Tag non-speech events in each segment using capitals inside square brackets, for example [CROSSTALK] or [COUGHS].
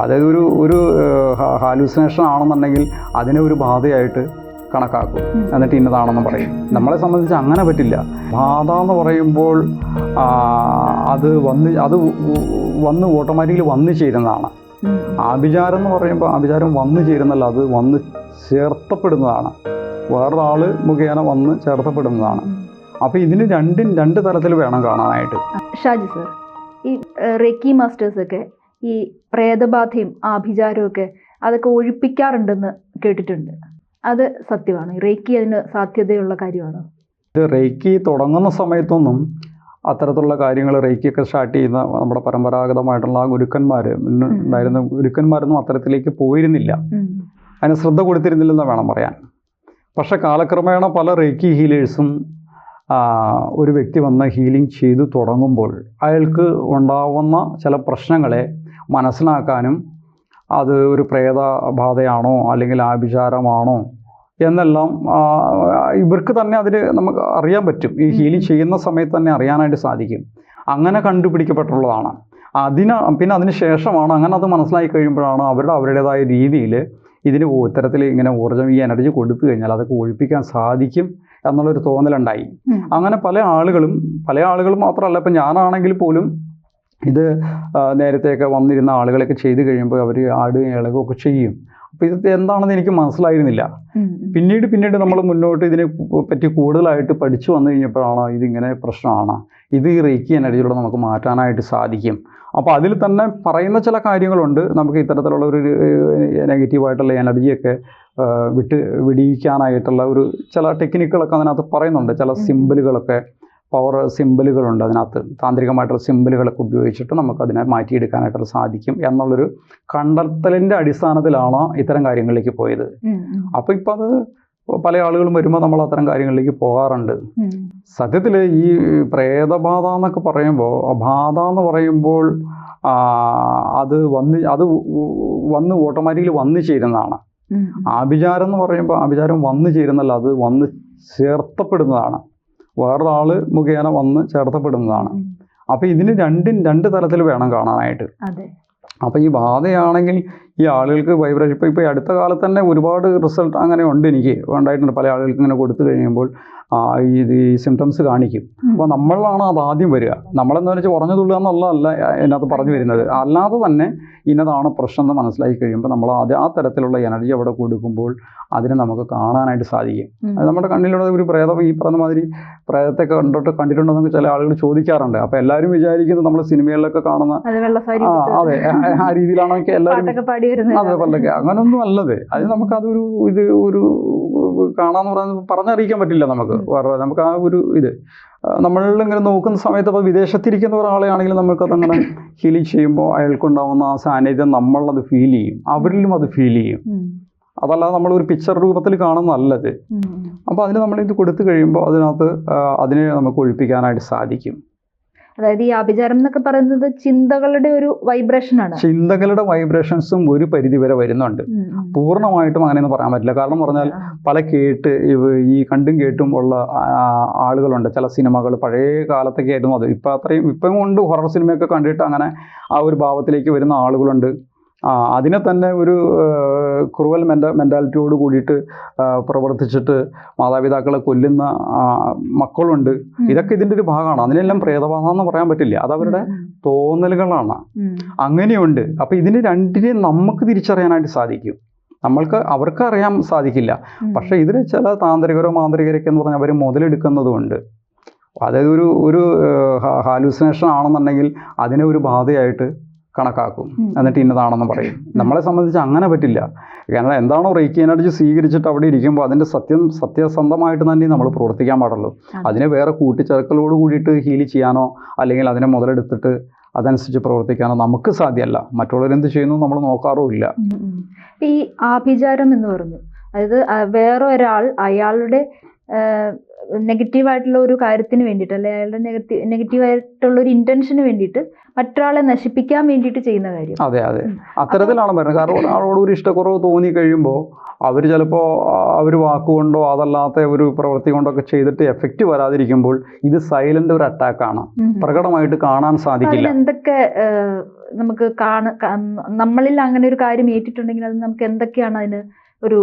അതായത് ഒരു ഒരു ഹാലൂസിനേഷൻ ആണെന്നുണ്ടെങ്കിൽ അതിനെ ഒരു ബാധയായിട്ട് കണക്കാക്കും. എന്നിട്ട് ഇന്നതാണെന്ന് പറയും. നമ്മളെ സംബന്ധിച്ച് അങ്ങനെ പറ്റില്ല. ബാധ എന്ന് പറയുമ്പോൾ അത് വന്ന് അത് വന്ന് ഓട്ടോമാറ്റിക്കലി വന്നു ചേരുന്നതാണ്. ആഭിചാരം എന്ന് പറയുമ്പോൾ ആഭിചാരം വന്നു ചേരുന്നല്ല അത് വന്ന് ചേർത്തപ്പെടുന്നതാണ്. വേറൊരാൾ മുഖേന വന്ന് ചേർത്തപ്പെടുന്നതാണ്. അപ്പോൾ ഇതിന് രണ്ടും രണ്ട് തരത്തിൽ വേണം കാണാനായിട്ട്. ഷാജി സർ ഈ റെക്കി മാസ്റ്റേഴ്സ് ഒക്കെ ഈ പ്രേതബാധയും ആഭിചാരവും ഒക്കെ അതൊക്കെ ഒഴിപ്പിക്കാറുണ്ടെന്ന് കേട്ടിട്ടുണ്ട്. അത് സത്യമാണ്? റേക്കി അതിന് സാധ്യതയുള്ള കാര്യമാണ്? ഇത് റേക്കി തുടങ്ങുന്ന സമയത്തൊന്നും അത്തരത്തിലുള്ള കാര്യങ്ങൾ റേക്കിയൊക്കെ സ്റ്റാർട്ട് ചെയ്യുന്ന നമ്മുടെ പരമ്പരാഗതമായിട്ടുള്ള ആ ഗുരുക്കന്മാർ ഉണ്ടായിരുന്ന ഗുരുക്കന്മാരൊന്നും അത്തരത്തിലേക്ക് പോയിരുന്നില്ല. അതിന് ശ്രദ്ധ കൊടുത്തിരുന്നില്ലെന്ന് വേണം പറയാൻ. പക്ഷേ കാലക്രമേണ പല റേക്കി ഹീലേഴ്സും ഒരു വ്യക്തി വന്ന് ഹീലിംഗ് ചെയ്തു തുടങ്ങുമ്പോൾ അയാൾക്ക് ഉണ്ടാവുന്ന ചില പ്രശ്നങ്ങളെ മനസ്സിലാക്കാനും അത് ഒരു പ്രേതബാധയാണോ അല്ലെങ്കിൽ ആഭിചാരമാണോ എന്നെല്ലാം ഇവർക്ക് തന്നെ അതിൽ നമുക്ക് അറിയാൻ പറ്റും. ഈ ഹീലിംഗ് ചെയ്യുന്ന സമയത്ത് തന്നെ അറിയാനായിട്ട് സാധിക്കും. അങ്ങനെ കണ്ടുപിടിക്കപ്പെട്ടുള്ളതാണ്. അതിന് പിന്നെ അതിന് ശേഷമാണ് അങ്ങനെ അത് മനസ്സിലാക്കി കഴിയുമ്പോഴാണ് അവരുടെ അവരുടേതായ രീതിയിൽ ഇതിന് ഇത്തരത്തിൽ ഇങ്ങനെ ഊർജം ഈ എനർജി കൊടുത്തു കഴിഞ്ഞാൽ അതൊക്കെ ഒഴിപ്പിക്കാൻ സാധിക്കും എന്നുള്ളൊരു തോന്നലുണ്ടായി. അങ്ങനെ പല ആളുകളും പല ആളുകളും മാത്രമല്ല ഇപ്പം ഞാനാണെങ്കിൽ പോലും ഇത് നേരത്തെയൊക്കെ വന്നിരുന്ന ആളുകളൊക്കെ ചെയ്ത് കഴിയുമ്പോൾ അവർ ആടുകയും ഇളകുമൊക്കെ ചെയ്യും. അപ്പോൾ ഇത് എന്താണെന്ന് എനിക്ക് മനസ്സിലായിരുന്നില്ല. പിന്നീട് പിന്നീട് നമ്മൾ മുന്നോട്ട് ഇതിനെ പറ്റി കൂടുതലായിട്ട് പഠിച്ചു വന്നു കഴിഞ്ഞപ്പോഴാണ് ഇതിങ്ങനെ പ്രശ്നമാണ്. ഇത് ഈ റേക്കി എനർജിയിലൂടെ നമുക്ക് മാറ്റാനായിട്ട് സാധിക്കും. അപ്പോൾ അതിൽ തന്നെ പറയുന്ന ചില കാര്യങ്ങളുണ്ട്. നമുക്ക് ഇത്തരത്തിലുള്ള ഒരു നെഗറ്റീവായിട്ടുള്ള എനർജിയൊക്കെ വിട്ട് വിടിയിക്കാനായിട്ടുള്ള ഒരു ചില ടെക്നിക്കുകളൊക്കെ അതിനകത്ത് പറയുന്നുണ്ട്. ചില. സിമ്പിളുകളൊക്കെ പവർ സിമ്പിളുകളുണ്ട് അതിനകത്ത്. താന്ത്രികമായിട്ടുള്ള സിമ്പിളുകളൊക്കെ ഉപയോഗിച്ചിട്ട് നമുക്കതിനെ മാറ്റിയെടുക്കാനായിട്ട് സാധിക്കും എന്നുള്ളൊരു കണ്ടെത്തലിന്റെ അടിസ്ഥാനത്തിലാണ് ഇത്തരം കാര്യങ്ങളിലേക്ക് പോയത്. അപ്പോൾ ഇപ്പം അത് പല ആളുകളും വരുമ്പോൾ നമ്മൾ അത്തരം കാര്യങ്ങളിലേക്ക് പോകാറുണ്ട്. സത്യത്തിൽ ഈ പ്രേതബാധ എന്നൊക്കെ പറയുമ്പോൾ ബാധ എന്ന് പറയുമ്പോൾ അത് വന്ന് അത് വന്ന് ഓട്ടോമാറ്റിക്കലി വന്നു ചേരുന്നതാണ്. ആഭിചാരം എന്ന് പറയുമ്പോൾ ആഭിചാരം വന്നു ചേരുന്നല്ല അത് വന്ന് ചേർത്തപ്പെടുന്നതാണ്. വേറൊരാൾ മുഖേന വന്ന് ചേർത്തപ്പെടുന്നതാണ്. അപ്പൊ അപ്പോൾ ഇതിന് രണ്ടും രണ്ട് തരത്തിൽ വേണം കാണാനായിട്ട്. അപ്പോൾ ഈ ബാധയാണെങ്കിൽ ഈ ആളുകൾക്ക് വൈബ്രേഷൻ ഇപ്പോൾ ഇപ്പോൾ അടുത്ത കാലത്ത് തന്നെ ഒരുപാട് റിസൾട്ട് അങ്ങനെ ഉണ്ട് എനിക്ക്. ഉണ്ടായിട്ടുണ്ട്. പല ആളുകൾക്ക് ഇങ്ങനെ കൊടുത്തു കഴിയുമ്പോൾ ഇത് ഈ സിംറ്റംസ് കാണിക്കും. അപ്പോൾ നമ്മളാണ് അത് ആദ്യം വരിക. നമ്മളെന്ന് വെച്ചാൽ കുറഞ്ഞു തുള്ളുക എന്നുള്ളതല്ല ഇതിനകത്ത് പറഞ്ഞു വരുന്നത്. അല്ലാതെ തന്നെ ഇന്നതാണ് പ്രശ്നം എന്ന് മനസ്സിലാക്കി കഴിയുമ്പോൾ നമ്മൾ അത് ആ തരത്തിലുള്ള എനർജി അവിടെ കൊടുക്കുമ്പോൾ അതിനെ നമുക്ക് കാണാനായിട്ട് സാധിക്കും. അത് നമ്മുടെ കണ്ണിലുള്ള ഒരു പ്രേതം ഈ പറഞ്ഞ മാതിരി പ്രേതത്തെ കണ്ടിട്ട് എന്ന് ചില ആളുകൾ ചോദിക്കാറുണ്ട്. അപ്പോൾ എല്ലാവരും വിചാരിക്കുന്നത് നമ്മൾ സിനിമകളിലൊക്കെ കാണുന്ന അത് ആ രീതിയിലാണെങ്കിൽ എല്ലാവരും പാട്ടൊക്കെ പാടി വരുന്നത് അതെ പല്ലൊക്കെ അങ്ങനൊന്നും അല്ലത്. അത് നമുക്കതൊരു ഇത് ഒരു കാണാന്ന് പറയുന്നത് പറഞ്ഞറിയിക്കാൻ പറ്റില്ല നമുക്ക്. വേറെ നമുക്ക് ആ ഒരു ഇത്. നമ്മളിങ്ങനെ നോക്കുന്ന സമയത്ത് ഇപ്പോൾ വിദേശത്തിരിക്കുന്ന ഒരാളെയാണെങ്കിൽ നമുക്കതങ്ങനെ [COUGHS] ഹീലിംഗ് ചെയ്യുമ്പോൾ അയാൾക്കുണ്ടാവുന്ന ആ സാന്നിധ്യം നമ്മളത് ഫീൽ ചെയ്യും. അവരിലും അത് ഫീൽ ചെയ്യും. അതല്ലാതെ നമ്മൾ ഒരു പിക്ചർ രൂപത്തിൽ കാണുന്നതല്ലത്. അപ്പോൾ അതിന് നമ്മളിത് കൊടുത്തു കഴിയുമ്പോൾ അതിനകത്ത് അതിനെ നമുക്ക് ഒഴിപ്പിക്കാനായിട്ട് സാധിക്കും. അതായത് ഈ ആഭിചാരം എന്നൊക്കെ പറയുന്നത് ചിന്തകളുടെ ഒരു വൈബ്രേഷൻ ആണ്. ചിന്തകളുടെ വൈബ്രേഷൻസും ഒരു പരിധി വരെ വരുന്നുണ്ട്. പൂർണമായിട്ടും അങ്ങനെയൊന്നും പറയാൻ പറ്റില്ല. കാരണം പറഞ്ഞാൽ പല കേട്ട് ഈ കണ്ടും കേട്ടും ഉള്ള ആളുകളുണ്ട്. ചില സിനിമകൾ പഴയ കാലത്തൊക്കെ ആയിരുന്നു അത്. ഇപ്പം അത്രയും ഇപ്പം കൊണ്ട് ഹൊറർ സിനിമയൊക്കെ കണ്ടിട്ട് അങ്ങനെ ആ ഒരു ഭാവത്തിലേക്ക് വരുന്ന ആളുകളുണ്ട്. ആ, അതിനെ തന്നെ ഒരു ക്രൂവൽ മെന്റ മെന്റാലിറ്റിയോട് കൂടിയിട്ട് പ്രവർത്തിച്ചിട്ട് മാതാപിതാക്കളെ കൊല്ലുന്ന മക്കളുണ്ട്. ഇതൊക്കെ ഇതിന്റെ ഒരു ഭാഗമാണ്. അതിനെല്ലാം പ്രേതബാധ എന്ന് പറയാൻ പറ്റില്ല. അത് അവരുടെ തോന്നലുകളാണ്. അങ്ങനെയുണ്ട്. അപ്പോൾ ഇതിന് രണ്ടിനെയും നമുക്ക് തിരിച്ചറിയാനായിട്ട് സാധിക്കും. നമ്മൾക്ക് അവർക്ക് അറിയാൻ സാധിക്കില്ല. പക്ഷേ ഇതിൽ ചില താന്ത്രികരോ മാന്ത്രികരൊക്കെ എന്ന് പറഞ്ഞാൽ അവർ മുതലെടുക്കുന്നതുകൊണ്ട് അതായത് ഒരു ഒരു ഹാലൂസിനേഷൻ ആണെന്നുണ്ടെങ്കിൽ അതിനെ ഒരു ബാധയായിട്ട് കണക്കാക്കും. എന്നിട്ട് ഇന്നതാണെന്ന് പറയും. നമ്മളെ സംബന്ധിച്ച് അങ്ങനെ പറ്റില്ല. കാരണം എന്താണോ റേക്കി എനർജി സ്വീകരിച്ചിട്ട് അവിടെ ഇരിക്കുമ്പോൾ അതിന്റെ സത്യം സത്യസന്ധമായിട്ട് തന്നെ നമ്മൾ പ്രവർത്തിക്കാൻ പാടുള്ളൂ. അതിനെ വേറെ കൂട്ടിച്ചേർക്കലോട് കൂടിയിട്ട് ഹീൽ ചെയ്യാനോ അല്ലെങ്കിൽ അതിനെ മുതലെടുത്തിട്ട് അതനുസരിച്ച് പ്രവർത്തിക്കാനോ നമുക്ക് സാധ്യമല്ല മറ്റുള്ളവരെന്ത് ചെയ്യുന്നു നമ്മൾ നോക്കാറുമില്ല. ഈ ആഭിചാരം എന്ന് പറഞ്ഞു. അതായത് വേറൊരാൾ വേറെ ഒരാൾ അയാളുടെ നെഗറ്റീവ് ആയിട്ടുള്ള ഒരു കാര്യത്തിന് വേണ്ടിയിട്ട് അല്ലെങ്കിൽ അയാളുടെ നെഗറ്റീവ് നെഗറ്റീവ് ആയിട്ടുള്ള ഒരു ഇന്റൻഷന് വേണ്ടിയിട്ട് മറ്റൊരാളെ നശിപ്പിക്കാൻ വേണ്ടിയിട്ട് ചെയ്യുന്ന കാര്യം. അതെ അതെ. അത്തരത്തിലാണ് പറയുന്നത് കാരണം ഒരാളോട് ഒരു ഇഷ്ടക്കുറവ് തോന്നി കഴിയുമ്പോൾ അവർ ചിലപ്പോൾ അവർ വാക്കുകൊണ്ടോ അതല്ലാത്ത ഒരു പ്രവൃത്തി കൊണ്ടോ ഒക്കെ ചെയ്തിട്ട് എഫക്റ്റ് വരാതിരിക്കുമ്പോൾ ഇത് സൈലന്റ് ഒരു അറ്റാക്കാണ് ആണ്. പ്രകടമായിട്ട് കാണാൻ സാധിക്കില്ല. എന്തൊക്കെ നമുക്ക് കാണ നമ്മളിൽ അങ്ങനെ ഒരു കാര്യം ഏറ്റിട്ടുണ്ടെങ്കിൽ അത് നമുക്ക് എന്തൊക്കെയാണ് അതിന് ഒരു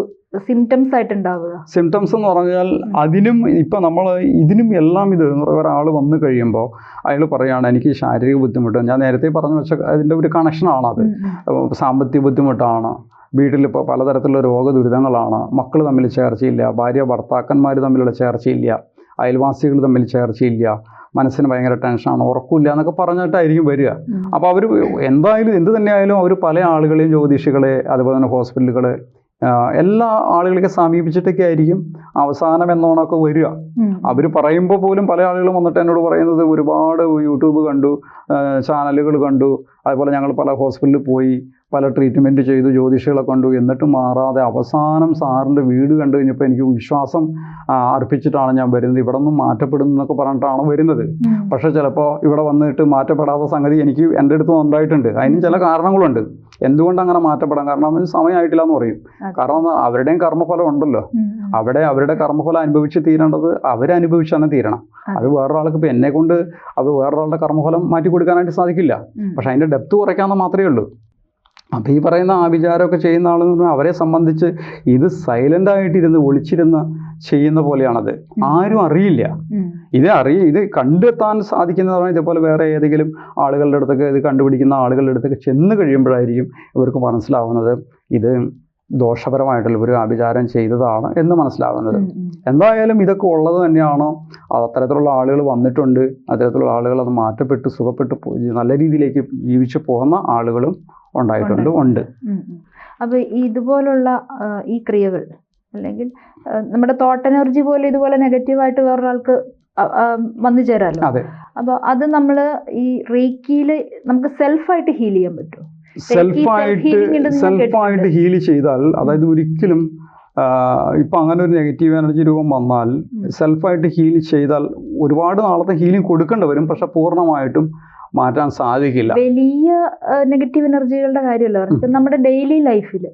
സിംറ്റംസ് ആയിട്ട് ഉണ്ടാവുക സിംറ്റംസ് എന്ന് പറഞ്ഞാൽ അതിനും ഇപ്പം നമ്മൾ ഇതിനും എല്ലാം ഇത് ഒരാൾ വന്നു കഴിയുമ്പോൾ അയാൾ പറയുകയാണ് എനിക്ക് ശാരീരിക ബുദ്ധിമുട്ട്. ഞാൻ നേരത്തെ പറഞ്ഞു വെച്ച അതിന്റെ ഒരു കണക്ഷനാണ് അത്. സാമ്പത്തിക ബുദ്ധിമുട്ടാണ്. വീട്ടിലിപ്പോൾ പലതരത്തിലുള്ള രോഗദുരിതങ്ങളാണ് മക്കൾ തമ്മിൽ ചേർച്ചയില്ല. ഭാര്യ ഭർത്താക്കന്മാർ തമ്മിലുള്ള ചേർച്ചയില്ല. അയൽവാസികൾ തമ്മിൽ ചേർച്ചയില്ല. മനസ്സിന് ഭയങ്കര ടെൻഷനാണ് ഉറക്കമില്ല എന്നൊക്കെ പറഞ്ഞിട്ടായിരിക്കും വരിക. അപ്പോൾ അവർ എന്തായാലും എന്ത് തന്നെയായാലും അവർ പല ആളുകളെയും ജ്യോതിഷികളെ അതുപോലെ തന്നെ ഹോസ്പിറ്റലുകൾ എല്ലാ ആളുകളൊക്കെ സമീപിച്ചിട്ടൊക്കെ ആയിരിക്കും അവസാനം എന്നോണൊക്കെ വരിക. അവർ പറയുമ്പോൾ പോലും പല ആളുകളും വന്നിട്ട് എന്നോട് പറയുന്നത് ഒരുപാട് യൂട്യൂബ് കണ്ടു ചാനലുകൾ കണ്ടു അതുപോലെ ഞങ്ങൾ പല ഹോസ്പിറ്റലിൽ പോയി പല ട്രീറ്റ്മെന്റ് ചെയ്തു ജ്യോതിഷികളെ കണ്ടു. എന്നിട്ട് മാറാതെ അവസാനം സാറിന്റെ വീട് കണ്ടു കഴിഞ്ഞപ്പോൾ എനിക്ക് വിശ്വാസം അർപ്പിച്ചിട്ടാണ് ഞാൻ വരുന്നത്. ഇവിടെ നിന്നും മാറ്റപ്പെടുന്നു എന്നൊക്കെ പറഞ്ഞിട്ടാണ് വരുന്നത്. പക്ഷെ ചിലപ്പോൾ ഇവിടെ വന്നിട്ട് മാറ്റപ്പെടാത്ത സംഗതി എനിക്ക് എന്റെ അടുത്ത് ഉണ്ടായിട്ടുണ്ട് അതിന് ചില കാരണങ്ങളുണ്ട്. എന്തുകൊണ്ട് അങ്ങനെ മാറ്റപ്പെടാം? കാരണം അതിന് സമയമായിട്ടില്ല എന്ന് പറയും കാരണം അവരുടെയും കർമ്മഫലം ഉണ്ടല്ലോ. അവിടെ അവരുടെ കർമ്മഫലം അനുഭവിച്ച് തീരേണ്ടത് അവരനുഭവിച്ച് തന്നെ തീരണം. അത്. വേറൊരാൾക്ക് ഇപ്പം എന്നെ കൊണ്ട് അത് വേറൊരാളുടെ കർമ്മഫലം മാറ്റി കൊടുക്കാനായിട്ട് സാധിക്കില്ല പക്ഷെ അതിന്റെ ഡെപ്ത് കുറയ്ക്കാമെന്ന് മാത്രമേ ഉള്ളൂ. അപ്പോൾ ഈ പറയുന്ന ആ വിചാരമൊക്കെ ചെയ്യുന്ന ആളെന്ന് പറഞ്ഞാൽ അവരെ സംബന്ധിച്ച് ഇത് സൈലന്റ് ആയിട്ടിരുന്ന് ഒളിച്ചിരുന്ന് ചെയ്യുന്ന പോലെയാണത്. ആരും അറിയില്ല. ഇത് അറിയ ഇത് കണ്ടെത്താൻ സാധിക്കുന്നതാണ് ഇതേപോലെ വേറെ ഏതെങ്കിലും ആളുകളുടെ അടുത്തൊക്കെ ഇത് കണ്ടുപിടിക്കുന്ന ആളുകളുടെ അടുത്തൊക്കെ ചെന്ന് കഴിയുമ്പോഴായിരിക്കും ഇവർക്ക് മനസ്സിലാവുന്നത്. ഇത് ദോഷപരമായിട്ടുള്ള ഒരു ആഭിചാരം ചെയ്തതാണ് എന്ന് മനസ്സിലാവുന്നത്. എന്തായാലും ഇതൊക്കെ ഉള്ളത് തന്നെയാണ്. അത്തരത്തിലുള്ള ആളുകൾ വന്നിട്ടുണ്ട്. അത്തരത്തിലുള്ള ആളുകൾ അത് മാറ്റപ്പെട്ട് സുഖപ്പെട്ട് നല്ല രീതിയിലേക്ക് ജീവിച്ചു പോകുന്ന ആളുകളും ഉണ്ടായിട്ടുണ്ട് ഉണ്ട്. ഉം, ഉം. അപ്പൊ ഇതുപോലുള്ള ഈ ക്രിയകൾ അല്ലെങ്കിൽ നമ്മുടെ തോട്ട് എനർജി പോലെ ഇതുപോലെ നെഗറ്റീവായിട്ട് വേറൊരാൾക്ക് വന്നു ചേരാമല്ലോ അതെ. അപ്പൊ അത് നമ്മൾ ഈ റേക്കിയിൽ നമുക്ക് സെൽഫായിട്ട് ഹീൽ ചെയ്യാൻ പറ്റും സെൽഫായിട്ട് സെൽഫായിട്ട് ഹീൽ ചെയ്താൽ അതായത് ഒരിക്കലും ഇപ്പം അങ്ങനെ ഒരു നെഗറ്റീവ് എനർജി രൂപം വന്നാൽ സെൽഫായിട്ട് ഹീൽ ചെയ്താൽ ഒരുപാട് നാളത്തെ ഹീലിംഗ് കൊടുക്കേണ്ടി വരും പക്ഷെ പൂർണമായിട്ടും മാറ്റാൻ സാധിക്കില്ല. വലിയ നെഗറ്റീവ് എനർജികളുടെ കാര്യമല്ല പറഞ്ഞത് നമ്മുടെ ഡെയിലി ലൈഫിൽ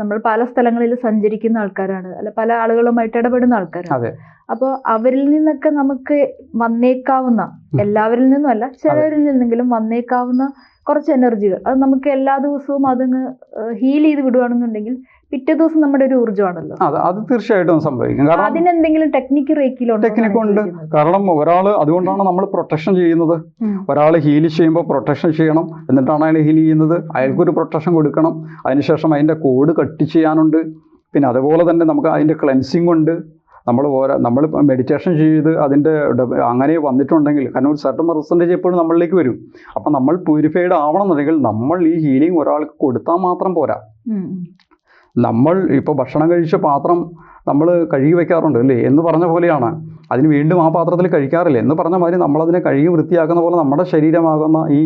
നമ്മൾ പല സ്ഥലങ്ങളിൽ സഞ്ചരിക്കുന്ന ആൾക്കാരാണ് അല്ല പല ആളുകളുമായിട്ട് ഇടപെടുന്ന ആൾക്കാരാണ്. അപ്പോൾ അവരിൽ നിന്നൊക്കെ നമുക്ക് വന്നേക്കാവുന്ന എല്ലാവരിൽ നിന്നും അല്ല ചിലരിൽ നിന്നെങ്കിലും വന്നേക്കാവുന്ന കുറച്ച് എനർജികൾ. അത് നമുക്ക് എല്ലാ ദിവസവും അതങ്ങ് ഹീൽ ചെയ്ത് വിടുവാണെന്നുണ്ടെങ്കിൽ പിറ്റേ ദിവസം നമ്മുടെ ഒരു ഊർജമാണല്ലോ. അത് അത് തീർച്ചയായിട്ടും സംഭവിക്കും. കാരണം അതിനെന്തെങ്കിലും ടെക്നിക്ക് റേക്കിലോ ടെക്നിക്ക് ഉണ്ട്. കാരണം ഒരാൾ അതുകൊണ്ടാണ് നമ്മൾ പ്രൊട്ടക്ഷൻ ചെയ്യുന്നത്. ഒരാൾ ഹീൽ ചെയ്യുമ്പോൾ പ്രൊട്ടക്ഷൻ ചെയ്യണം. എന്നിട്ടാണ് അയാൾ ഹീൽ ചെയ്യുന്നത്. അയാൾക്കൊരു പ്രൊട്ടക്ഷൻ കൊടുക്കണം. അതിനുശേഷം അതിന്റെ കോഡ് കട്ട് ചെയ്യാനുണ്ട്. പിന്നെ അതുപോലെ തന്നെ നമുക്ക് അതിന്റെ ക്ലെൻസിങ് ഉണ്ട്. നമ്മൾ ഓരോ നമ്മൾ മെഡിറ്റേഷൻ ചെയ്ത് അതിന്റെ അങ്ങനെ വന്നിട്ടുണ്ടെങ്കിൽ കാരണം ഒരു സർട്ടൺ പെർസെന്റേജ് എപ്പോഴും നമ്മളിലേക്ക് വരും. അപ്പം നമ്മൾ പ്യൂരിഫൈഡ് ആവണം എന്നുണ്ടെങ്കിൽ നമ്മൾ ഈ ഹീലിംഗ് ഒരാൾക്ക് കൊടുത്താൽ മാത്രം പോരാ. നമ്മൾ ഇപ്പോൾ ഭക്ഷണം കഴിച്ച പാത്രം നമ്മൾ കഴുകി വെക്കാറുണ്ട് അല്ലേ? എന്ന് പറഞ്ഞ പോലെയാണ്. അതിന് വീണ്ടും ആ പാത്രത്തിൽ കഴിക്കാറില്ല. എന്ന് പറഞ്ഞ മാതിരി നമ്മളതിനെ കഴുകി വൃത്തിയാക്കുന്ന പോലെ നമ്മുടെ ശരീരമാകുന്ന ഈ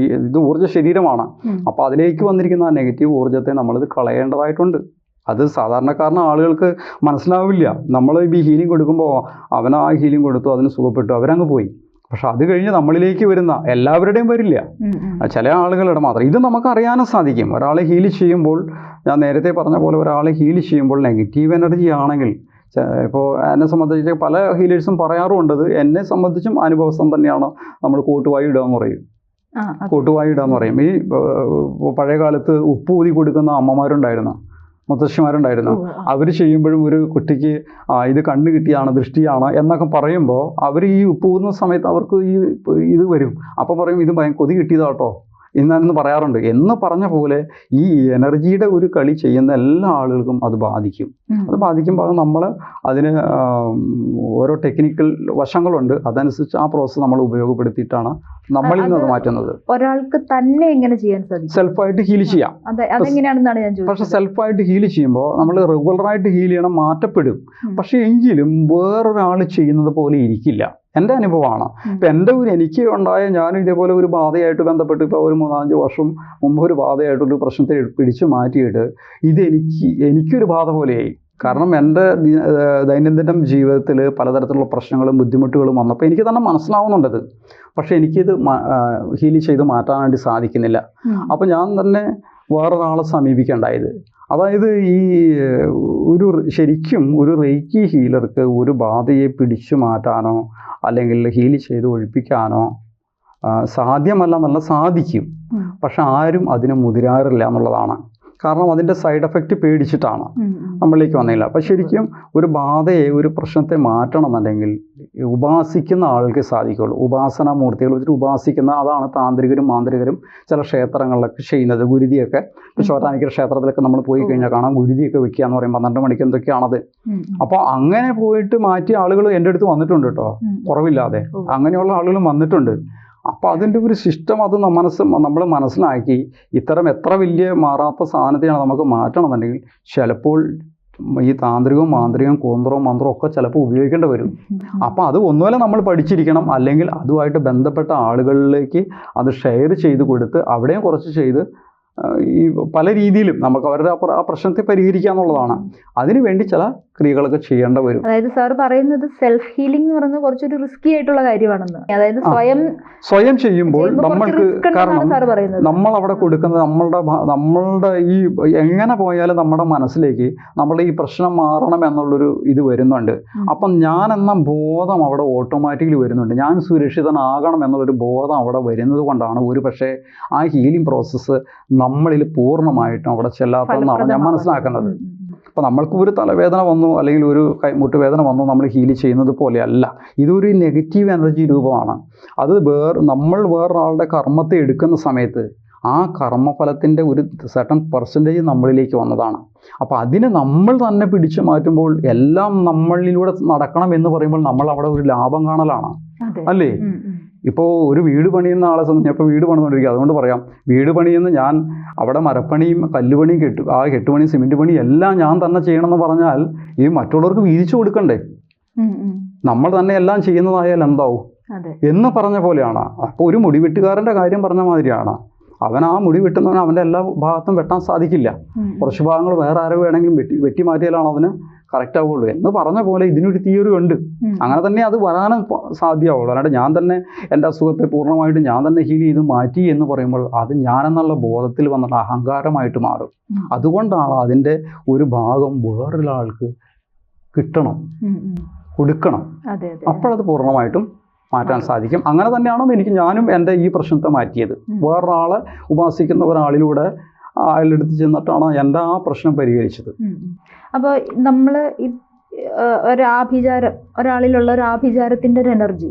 ഈ ഇത് ഊർജ ശരീരമാണ്. അപ്പോൾ അതിലേക്ക് വന്നിരിക്കുന്ന ആ നെഗറ്റീവ് ഊർജത്തെ നമ്മളിത് കളയേണ്ടതായിട്ടുണ്ട്. അത് സാധാരണക്കാരന ആളുകൾക്ക് മനസ്സിലാവില്ല. നമ്മൾ ഈ ഹീലിംഗ് കൊടുക്കുമ്പോൾ അവൻ ആ ഹീലിംഗ് കൊടുത്തു അതിന് സുഖപ്പെട്ടു അവരങ്ങ് പോയി. പക്ഷെ അത് കഴിഞ്ഞ് നമ്മളിലേക്ക് വരുന്ന എല്ലാവരുടെയും വരില്ല. ചില ആളുകളുടെ മാത്രം. ഇത് നമുക്ക് അറിയാനും സാധിക്കും. ഒരാളെ ഹീൽ ചെയ്യുമ്പോൾ ഞാൻ നേരത്തെ പറഞ്ഞ പോലെ ഒരാളെ ഹീൽ ചെയ്യുമ്പോൾ നെഗറ്റീവ് എനർജി ആണെങ്കിൽ ഇപ്പോൾ എന്നെ സംബന്ധിച്ച് പല ഹീലേഴ്സും പറയാറുമുണ്ടത് എന്നെ സംബന്ധിച്ചും അനുഭവസം തന്നെയാണ് നമ്മൾ കൂട്ടുവായി ഇടുക എന്ന് പറയും. കൂട്ടുവായി ഇടുക എന്ന് പറയും. ഈ പഴയ കാലത്ത് ഉപ്പ് ഊതി കൊടുക്കുന്ന അമ്മമാരുണ്ടായിരുന്നു. മുത്തശ്ശിമാരുണ്ടായിരുന്നു. അവർ ചെയ്യുമ്പോഴും ഒരു കുട്ടിക്ക് ഇത് കണ്ണ് കിട്ടിയാണ് ദൃഷ്ടിയാണ് എന്നൊക്കെ പറയുമ്പോൾ അവർ ഈ ഉപ്പ് പോകുന്ന സമയത്ത് അവർക്ക് ഈ ഇത് വരും. അപ്പോൾ പറയും ഇത് ഭയ കൊതി കിട്ടിയതാട്ടോ. എന്നാണെന്ന് പറയാറുണ്ട്. എന്ന് പറഞ്ഞ പോലെ ഈ എനർജിയുടെ ഒരു കളി ചെയ്യുന്ന എല്ലാ ആളുകൾക്കും അത് ബാധിക്കും. അത് ബാധിക്കുമ്പോൾ നമ്മൾ അതിന് ഓരോ ടെക്നിക്കൽ വശങ്ങളുണ്ട്. അതനുസരിച്ച് ആ പ്രോസസ്സ് നമ്മൾ ഉപയോഗപ്പെടുത്തിയിട്ടാണ് നമ്മളിൽ നിന്ന് അത് മാറ്റുന്നത്. ഒരാൾക്ക് തന്നെ എങ്ങനെ ചെയ്യാൻ സാധിക്കും. സെൽഫായിട്ട് ഹീൽ ചെയ്യാം. അതെ. അതെങ്ങനെയാണെന്നാണ് ഞാൻ പക്ഷെ സെൽഫായിട്ട് ഹീൽ ചെയ്യുമ്പോൾ നമ്മൾ റെഗുലറായിട്ട് ഹീൽ ചെയ്യണം മാറ്റപ്പെടും. പക്ഷേ എങ്കിലും വേറൊരാൾ ചെയ്യുന്നത് പോലെ ഇരിക്കില്ല. എന്റെ അനുഭവമാണ്. ഇപ്പം എന്റെ ഒരു എനിക്ക് ഉണ്ടായ ഞാനും ഇതേപോലെ ഒരു ബാധയായിട്ട് ബന്ധപ്പെട്ട് ഇപ്പോൾ ഒരു മൂന്നാലഞ്ച് വർഷം മുമ്പ് ഒരു ബാധയായിട്ടൊരു പ്രശ്നത്തെ പിടിച്ചു മാറ്റിയിട്ട് ഇതെനിക്ക് എനിക്കൊരു ബാധ പോലെയായി. കാരണം എന്റെ ദൈനംദിനം ജീവിതത്തിൽ പലതരത്തിലുള്ള പ്രശ്നങ്ങളും ബുദ്ധിമുട്ടുകളും വന്നപ്പോൾ എനിക്ക് തന്നെ മനസ്സിലാവുന്നുണ്ടത്. പക്ഷേ എനിക്കിത് ഹീൽ ചെയ്ത് മാറ്റാനായിട്ട് സാധിക്കുന്നില്ല. അപ്പോൾ ഞാൻ തന്നെ വേറൊരാളെ സമീപിക്കേണ്ടായത് അതായത് ഈ ഒരു ശരിക്കും ഒരു റേക്കി ഹീലർക്ക് ഒരു ബാധയെ പിടിച്ചു മാറ്റാനോ അല്ലെങ്കിൽ ഹീൽ ചെയ്ത് ഒഴിപ്പിക്കാനോ സാധ്യമല്ല എന്നല്ല സാധിക്കും. പക്ഷെ ആരും അതിന് മുതിരാറില്ല എന്നുള്ളതാണ്. കാരണം അതിന്റെ സൈഡ് എഫക്റ്റ് പേടിച്ചിട്ടാണ്. നമ്മളിലേക്ക് വന്നില്ല. അപ്പം ശരിക്കും ഒരു ബാധയെ ഒരു പ്രശ്നത്തെ മാറ്റണം എന്നുണ്ടെങ്കിൽ ഈ ഉപാസിക്കുന്ന ആൾക്ക് സാധിക്കുള്ളൂ. ഉപാസന മൂർത്തികൾ വെച്ചിട്ട് ഉപാസിക്കുന്ന അതാണ് താന്ത്രികരും മാന്ത്രികരും ചില ക്ഷേത്രങ്ങളിലൊക്കെ ചെയ്യുന്നത്. ഗുരുതിയൊക്കെ ഇപ്പോൾ ചോറ്റാനിക്കര ക്ഷേത്രത്തിലൊക്കെ നമ്മൾ പോയി കഴിഞ്ഞാൽ കാണാം. ഗുരുതിയൊക്കെ വെക്കുക എന്ന് പറയും പന്ത്രണ്ട് മണിക്ക് എന്തൊക്കെയാണത്. അപ്പോൾ അങ്ങനെ പോയിട്ട് മാറ്റിയ ആളുകൾ എന്റെ അടുത്ത് വന്നിട്ടുണ്ട് കേട്ടോ. കുറവില്ലാതെ. അങ്ങനെയുള്ള ആളുകളും വന്നിട്ടുണ്ട്. അപ്പോൾ അതിന്റെ ഒരു സിസ്റ്റം അത് മനസ്സ് നമ്മൾ മനസ്സിലാക്കി ഇത്തരം എത്ര വലിയ മാറാത്ത സാധനത്തെയാണ് നമുക്ക് മാറ്റണമെന്നുണ്ടെങ്കിൽ ചിലപ്പോൾ ഈ താന്ത്രികവും മാന്ത്രികവും കോന്ത്രവും മന്ത്രവും ഒക്കെ ചിലപ്പോൾ ഉപയോഗിക്കേണ്ടി വരും. അപ്പോൾ അത് ഒന്നുമല്ല നമ്മൾ പഠിച്ചിരിക്കണം. അല്ലെങ്കിൽ അതുമായിട്ട് ബന്ധപ്പെട്ട ആളുകളിലേക്ക് അത് ഷെയർ ചെയ്ത് കൊടുത്ത് അവിടെയും കുറച്ച് ചെയ്ത് ഈ പല രീതിയിലും നമുക്ക് അവരുടെ ആ പ്രശ്നത്തെ പരിഹരിക്കുക എന്നുള്ളതാണ്. അതിനു വേണ്ടി ചില ക്രിയകളൊക്കെ ചെയ്യേണ്ട വരും. അതായത് സാർ പറയുന്നത് സെൽഫ് ഹീലിംഗ് എന്ന് പറയുന്നത് കുറച്ചൊരു റിസ്കി ആയിട്ടുള്ള കാര്യമാണെന്ന്. അതായത് സ്വയം സ്വയം ചെയ്യുമ്പോൾ നമ്മൾക്ക് കാരണം നമ്മൾ അവിടെ കൊടുക്കുന്നത് നമ്മളുടെ നമ്മളുടെ ഈ എങ്ങനെ പോയാലും നമ്മുടെ മനസ്സിലേക്ക് നമ്മളുടെ ഈ പ്രശ്നം മാറണം എന്നുള്ളൊരു ഇത് വരുന്നുണ്ട്. അപ്പം ഞാൻ എന്ന ബോധം അവിടെ ഓട്ടോമാറ്റിക്കലി വരുന്നുണ്ട്. ഞാൻ സുരക്ഷിതനാകണം എന്നുള്ളൊരു ബോധം അവിടെ വരുന്നത് കൊണ്ടാണ് ഒരു പക്ഷേ ആ ഹീലിംഗ് പ്രോസസ്സ് നമ്മളിൽ പൂർണമായിട്ടും അവിടെ ചെല്ലാത്തതെന്നാണ് ഞാൻ മനസ്സിലാക്കുന്നത്. അപ്പോൾ നമ്മൾക്ക് ഒരു തലവേദന വന്നു അല്ലെങ്കിൽ ഒരു കൈമുട്ട് വേദന വന്നു നമ്മൾ ഹീൽ ചെയ്യുന്നത് പോലെയല്ല. ഇതൊരു നെഗറ്റീവ് എനർജി രൂപമാണ്. അത് വേറെ നമ്മൾ വേറൊരാളുടെ കർമ്മത്തെ എടുക്കുന്ന സമയത്ത് ആ കർമ്മഫലത്തിന്റെ ഒരു സർട്ടൺ പെർസെന്റേജ് നമ്മളിലേക്ക് വന്നതാണ്. അപ്പോൾ അതിനെ നമ്മൾ തന്നെ പിടിച്ചു മാറ്റുമ്പോൾ എല്ലാം നമ്മളിലൂടെ നടക്കണം എന്ന് പറയുമ്പോൾ നമ്മൾ അവിടെ ഒരു ലാഭം കാണലാണ്. അല്ലേ. ഇപ്പോൾ ഒരു വീട് പണിയുന്ന ആളെ സംബന്ധിച്ച് ഇപ്പോൾ വീട് പണിതുകൊണ്ടിരിക്കുക അതുകൊണ്ട് പറയാം വീട് പണിയുന്ന ഞാൻ അവിടെ മരപ്പണിയും കല്ലുപണിയും കെട്ടു ആ കെട്ടുപണിയും സിമെന്റ് പണിയും എല്ലാം ഞാൻ തന്നെ ചെയ്യണമെന്ന് പറഞ്ഞാൽ ഈ മറ്റുള്ളവർക്ക് വീതിച്ചു കൊടുക്കണ്ടേ. നമ്മൾ തന്നെ എല്ലാം ചെയ്യുന്നതായാൽ എന്താവും? എന്ന് പറഞ്ഞ പോലെയാണ്. അപ്പോൾ ഒരു മുടി വെട്ടുകാരന്റെ കാര്യം പറഞ്ഞ മാതിരിയാണ്. അവൻ ആ മുടി വെട്ടുന്നവൻ അവന്റെ എല്ലാ ഭാഗത്തും വെട്ടാൻ സാധിക്കില്ല. കുറച്ച് ഭാഗങ്ങൾ വേറെ ആരോ വേണമെങ്കിലും വെട്ടി വെട്ടി മാറ്റിയാലാണ് അതിന് കറക്റ്റ് ആവുള്ളൂ എന്ന് പറഞ്ഞ പോലെ ഇതിനൊരു തിയറി ഉണ്ട്. അങ്ങനെ തന്നെ അത് വരാനും സാധ്യമാവുള്ളൂ. അല്ലാണ്ട് ഞാൻ തന്നെ എന്റെ അസുഖത്തെ പൂർണമായിട്ട് ഞാൻ തന്നെ ഹീൽ ചെയ്ത് മാറ്റി എന്ന് പറയുമ്പോൾ അത് ഞാനെന്നുള്ള ബോധത്തിൽ വന്നിട്ട് അഹങ്കാരമായിട്ട് മാറും. അതുകൊണ്ടാണ് അതിന്റെ ഒരു ഭാഗം വേറൊരാൾക്ക് കിട്ടണം. കൊടുക്കണം. അപ്പോഴത് പൂർണമായിട്ടും മാറ്റാൻ സാധിക്കും. അങ്ങനെ തന്നെയാണ് എനിക്ക് ഞാനും എന്റെ ഈ പ്രശ്നത്തെ മാറ്റിയത്. വേറൊരാളെ ഉപാസിക്കുന്ന ഒരാളിലൂടെ അയാളുടെ അടുത്ത് ചെന്നിട്ടാണ് എന്റെ ആ പ്രശ്നം പരിഹരിച്ചത്. അപ്പോൾ നമ്മൾ ഒരാഭിചാരം ഒരാളിലുള്ള ഒരു ആഭിചാരത്തിന്റെ ഒരു എനർജി.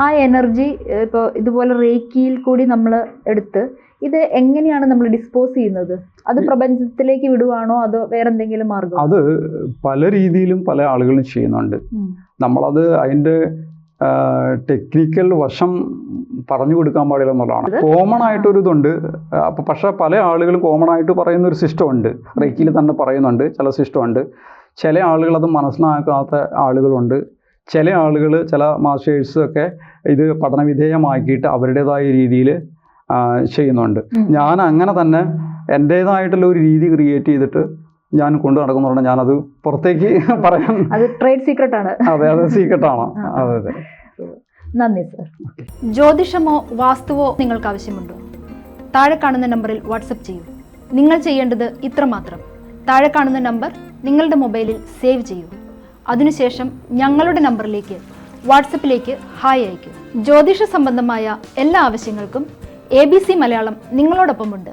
ആ എനർജി ഇപ്പോൾ ഇതുപോലെ റേക്കിയിൽ കൂടി നമ്മൾ എടുത്ത് ഇത് എങ്ങനെയാണ് നമ്മൾ ഡിസ്പോസ് ചെയ്യുന്നത്? അത് പ്രപഞ്ചത്തിലേക്ക് വിടുവാണോ? അതോ വേറെ എന്തെങ്കിലും മാർഗം? അത് പല രീതിയിലും പല ആളുകളും ചെയ്യുന്നുണ്ട്. നമ്മളത് അതിന്റെ ടെക്നിക്കൽ വശം പറഞ്ഞു കൊടുക്കാൻ പാടില്ല എന്നുള്ളതാണ്. കോമൺ ആയിട്ടൊരു ഇതുണ്ട് അപ്പോൾ പക്ഷേ പല ആളുകളും കോമൺ ആയിട്ട് പറയുന്ന ഒരു സിസ്റ്റം ഉണ്ട് റേക്കിയിൽ തന്നെ പറയുന്നുണ്ട് ചില സിസ്റ്റം ഉണ്ട് ചില ആളുകൾ അത് മനസ്സിലാക്കാത്ത ആളുകളുണ്ട്. ചില ആളുകൾ ചില മാസ്റ്റേഴ്സ് ഒക്കെ ഇത് പഠനവിധേയമാക്കിയിട്ട് അവരുടേതായ രീതിയിൽ ചെയ്യുന്നുണ്ട്. ഞാൻ അങ്ങനെ തന്നെ എന്റേതായിട്ടുള്ള ഒരു രീതി ക്രിയേറ്റ് ചെയ്തിട്ട് ഞാൻ കൊണ്ടു നടക്കുന്നുണ്ട് ഞാനത് പുറത്തേക്ക് [LAUGHS] പറയാൻ അത് ട്രേഡ് സീക്രട്ട് ആണ് അതെ അതെ സീക്രട്ട് ആണ് അതെ അതെ. നന്ദി സർ. ജ്യോതിഷമോ വാസ്തുവോ നിങ്ങൾക്ക് ആവശ്യമുണ്ടോ? താഴെ കാണുന്ന നമ്പറിൽ വാട്സപ്പ് ചെയ്യൂ. നിങ്ങൾ ചെയ്യേണ്ടത് ഇത്രമാത്രം താഴെ കാണുന്ന നമ്പർ നിങ്ങളുടെ മൊബൈലിൽ സേവ് ചെയ്യൂ. അതിനുശേഷം ഞങ്ങളുടെ നമ്പറിലേക്ക് വാട്സപ്പിലേക്ക് ഹായ് അയയ്ക്കൂ. ജ്യോതിഷ സംബന്ധമായ എല്ലാ ആവശ്യങ്ങൾക്കും എ ബി സി മലയാളം നിങ്ങളോടൊപ്പമുണ്ട്.